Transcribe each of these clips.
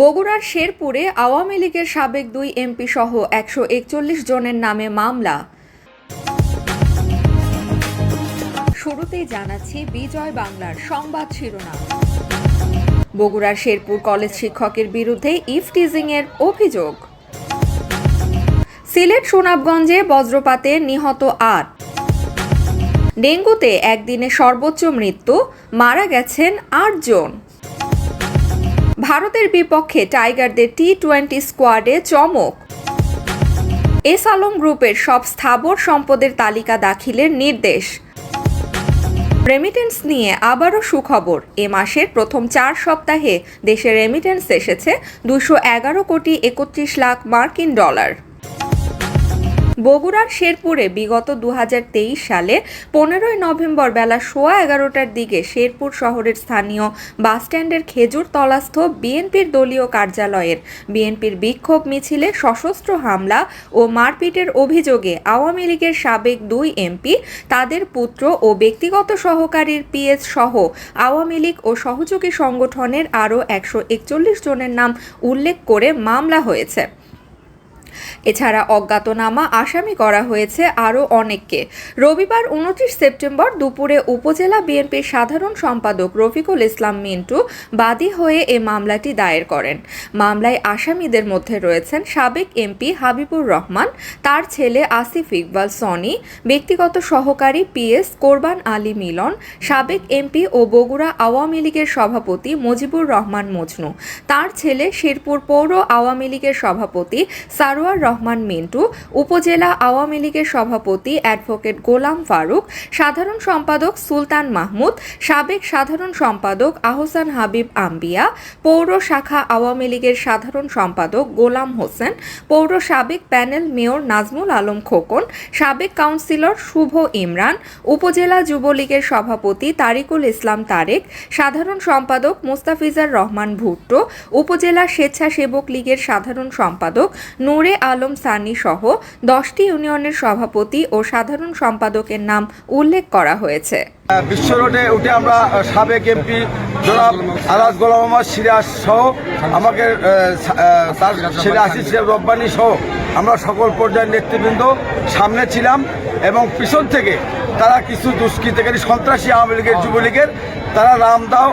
বগুড়ার শেরপুরে আওয়ামী লীগের সাবেক দুই এমপি সহ একশো একচল্লিশ জনের নামে মামলা। শুরুতেই জানাচ্ছি বিজয় বাংলার সংবাদ শিরোনাম। বগুড়ার শেরপুর কলেজ শিক্ষকের বিরুদ্ধে ইফটিজিং এর অভিযোগ। সিলেট সুনাবগঞ্জে বজ্রপাতে নিহত আট। ডেঙ্গুতে একদিনে সর্বোচ্চ মৃত্যু, মারা গেছেন আটজন ভারতের বিপক্ষে টাইগারদের টি টোয়েন্টি স্কোয়াডে চমক। এস আলম গ্রুপের সব স্থাবর সম্পদের তালিকা দাখিলের নির্দেশ। রেমিটেন্স নিয়ে আবারও সুখবর। এ মাসের প্রথম চার সপ্তাহে দেশে রেমিটেন্স এসেছে দুশো এগারো কোটি একত্রিশ লাখ মার্কিন ডলার। বগুড়ার শেরপুরে বিগত দু হাজার তেইশ সালে পনেরোই নভেম্বর বেলা সোয়া এগারোটার দিকে শেরপুর শহরের স্থানীয় বাসস্ট্যান্ডের খেজুর তলাস্থ বিএনপির দলীয় কার্যালয়ের বিএনপির বিক্ষোভ মিছিলে সশস্ত্র হামলা ও মারপিটের অভিযোগে আওয়ামী লীগের সাবেক দুই এমপি, তাদের পুত্র ও ব্যক্তিগত সহকারীর পিএস সহ আওয়ামী লীগ ও সহযোগী সংগঠনের আরও একশো একচল্লিশ জনের নাম উল্লেখ করে মামলা হয়েছে। এছাড়া অজ্ঞাতনামা আসামি করা হয়েছে আরও অনেককে। রবিবার উনত্রিশ সেপ্টেম্বর দুপুরে উপজেলা বিএনপির সাধারণ সম্পাদক রফিকুল ইসলাম মিন্টু বাদী হয়ে এ মামলাটি দায়ের করেন। মামলায় আসামিদের মধ্যে রয়েছেন সাবেক এমপি হাবিবুর রহমান, তার ছেলে আসিফ ইকবাল সনি, ব্যক্তিগত সহকারী পিএস কোরবান আলী মিলন, সাবেক এমপি ও বগুড়া আওয়ামী লীগের সভাপতি মুজিবুর রহমান মজনু, তার ছেলে শেরপুর পৌর আওয়ামী লীগের সভাপতি সারোয়ার রহমান মিন্টু, উপজেলা আওয়ামী লীগের সভাপতি অ্যাডভোকেট গোলাম ফারুক, সাধারণ সম্পাদক সুলতান মাহমুদ, সাবেক সাধারণ সম্পাদক আহসান হাবিব আম্বিয়া, পৌর শাখা আওয়ামী লীগের সাধারণ সম্পাদক গোলাম হোসেন, পৌর সাবেক প্যানেল মেয়র নাজমুল আলম খোকন, সাবেক কাউন্সিলর শুভ ইমরান, উপজেলা যুবলীগের সভাপতি তারিকুল ইসলাম তারেক, সাধারণ সম্পাদক মুস্তাফিজার রহমান ভুট্টো, উপজেলা স্বেচ্ছাসেবক লীগের সাধারণ সম্পাদক নূরে আলম সানি সহ দশটি ইউনিয়নের সভাপতি ও সাধারণ সম্পাদকের নাম উল্লেখ করা হয়েছে। বিশ্ব রোডে উঠে আমরা সাবেক এমপি জনাব আলাদ গোলাম মোহাম্মদ সিরাজ সহ, আমাকে তার আসিস রব্বানি সহ আমরা সকল পর্যায়ের নেতৃবৃন্দ সামনে ছিলাম এবং পিছন থেকে তারা কিছু দুষ্কৃতকারী সন্ত্রাসী আওয়ামী লীগের, যুবলীগের তারা রামদাও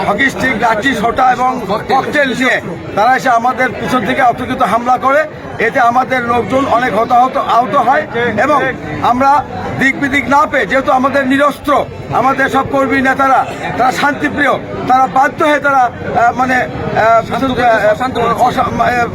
হকি স্টিক লাঠি সোটা এবং ককটেল নিয়ে তারা এসে আমাদের পিছন থেকে অতর্কিত হামলা করে। এতে আমাদের লোকজন অনেক হতাহত আহত হয় এবং আমরা দিক বিদিক না পেয়ে যেহেতু আমাদের নিরস্ত্র আমাদের সব কর্মী নেতারা তারা শান্তিপ্রিয় তারা বাধ্য হয়ে তারা মানে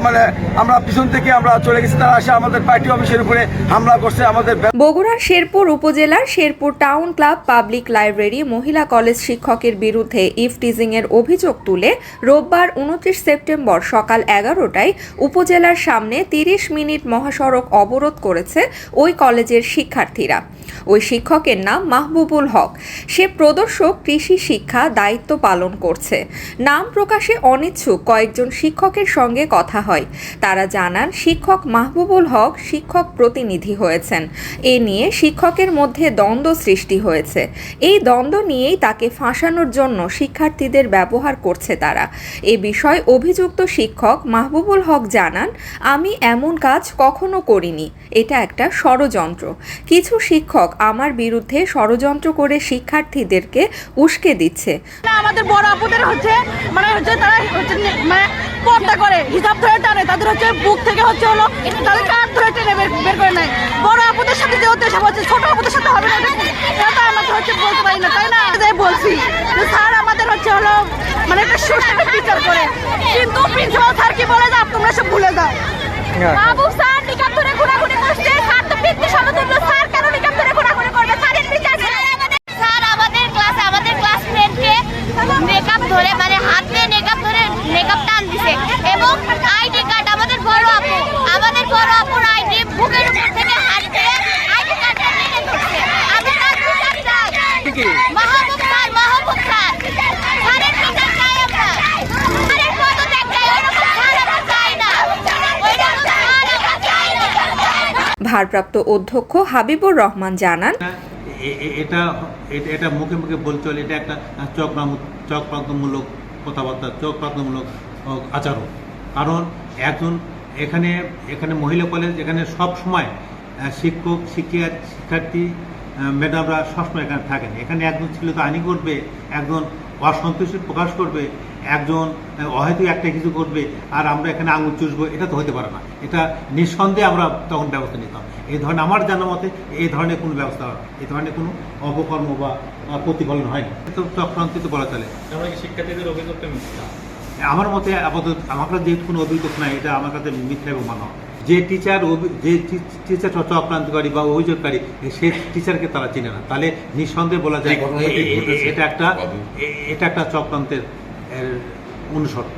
মানে আমরা পিছন থেকে আমরা চলে গেছি তারা এসে আমাদের পার্টি অফিসের উপরে হামলা করছে আমাদের বগুড়ার শেরপুর উপজেলার Sherpur town club public library মহিলা কলেজ শিক্ষকের বিরুদ্ধে ইফটিজিং এর অভিযোগ তুলে রোববার উনত্রিশ সেপ্টেম্বর সকাল এগারোটায় উপজেলার সামনে তিরিশ মিনিট মহাসড়ক অবরোধ করেছে ওই কলেজের শিক্ষার্থীরা। ওই শিক্ষকের নাম মাহবুবুল হক। সে প্রদর্শক কৃষি শিক্ষা দায়িত্ব পালন করছে। নাম প্রকাশে অনিচ্ছুক কয়েকজন শিক্ষকের সঙ্গে কথা হয়। তারা জানান, শিক্ষক মাহবুবুল হক শিক্ষক প্রতিনিধি হয়েছেন। এ নিয়ে শিক্ষকের মধ্যে দ্বন্দ্ব সৃষ্টি হয়েছে। এই দ্বন্দ্ব নিয়েই তাকে ফাঁসানোর জন্য শিক্ষার্থীদের ব্যবহার করছে তারা। এ বিষয়ে অভিযুক্ত শিক্ষক মাহবুবুল হক জানান, আমি এমন কাজ কখনো করিনি। এটা একটা ষড়যন্ত্র। কিছু শিক্ষক আমার বিরুদ্ধে ষড়যন্ত্র করে শিক্ষার্থীদেরকে উস্কে দিচ্ছে। আমাদের বড় আপুদের হচ্ছে মানে হচ্ছে তারা হচ্ছে মানে পর্দা করে, হিসাব ধরে টানে। তাদের হচ্ছে বুক থেকে হচ্ছে হলো, তাদের ধরে টেনে বের করে নেয়। বড় আপুদের সাথে যে হচ্ছে হচ্ছে, ছোট আপুদের সাথে হবে না। এটা- আমাদের হচ্ছে বলতে পারি না। বলছি যে স্যার আমাদের হচ্ছে হলো মানে একটা সুষ্ঠু বিচার করে। কিন্তু প্রিন্সিপাল স্যার কি বলে যে তোমরা সব ভুলে যাও। বাবু স্যার নিকাপ ধরে ঘোরাঘুরি করছে। স্যার তো পিতৃ সমতুল্য স্যার কেন নিকাপ ধরে ঘোরাঘুরি করবে স্যারের বিচার স্যার আমাদের ক্লাসে আমাদের ক্লাসমেটকে মেকআপ ধরে মানে হাত দিয়ে মেকআপ ধরে মেকআপ টান দিছে। এবং আইডি কার্ড আমাদের বড় আপু আমাদের বড় আপুর আইডি বুকের উপর থেকে হাত দিয়ে আইডি কার্ডটা নিয়ে ধরছে আমি তার বিচার চাই। মাহবুব ভারপ্রাপ্ত অধ্যক্ষ হাবিবুর রহমান জানান এটা এটা- এটা মুখে মুখে বলতে হলে এটা একটা চক্রান্ত চক্রান্তমূলক কথাবার্তা চক্রান্তমূলক আচরণ। কারণ একজন এখানে এখানে মহিলা কলেজ এখানে সব সময় শিক্ষক শিক্ষিকা শিক্ষার্থী ম্যাডামরা সবসময় এখানে থাকেন। এখানে একজন ছিল তো আইনি করবে একজন অসন্তুষ্টি প্রকাশ করবে একজন অহেতুক একটা কিছু করবে আর আমরা এখানে আঙুল চুষবো এটা তো হতে পারে না। এটা নিঃসন্দেহে আমরা তখন ব্যবস্থা নিতাম। এই ধরনের আমার জানা মতে এই ধরনের কোনো ব্যবস্থা হয় এই ধরনের কোনো অপকর্ম বা প্রতিফলন হয়নি। তো চক্রান্তিত বলা চলে। শিক্ষার্থীদের অভিযোগটা মিথ্যা? আমার মতে আপাতত আমার কাছে যেহেতু কোনো অভিযোগ নাই এটা আমার কাছে মিথ্যা এবং মানা। যে টিচার যে টিচার চক্রান্তকারী বা অভিযোগকারী সে টিচারকে তারা চিনে না। তাহলে নিঃসন্দেহে বলা যায়। এটা একটা এটা একটা চক্রান্তের অনুসরণ।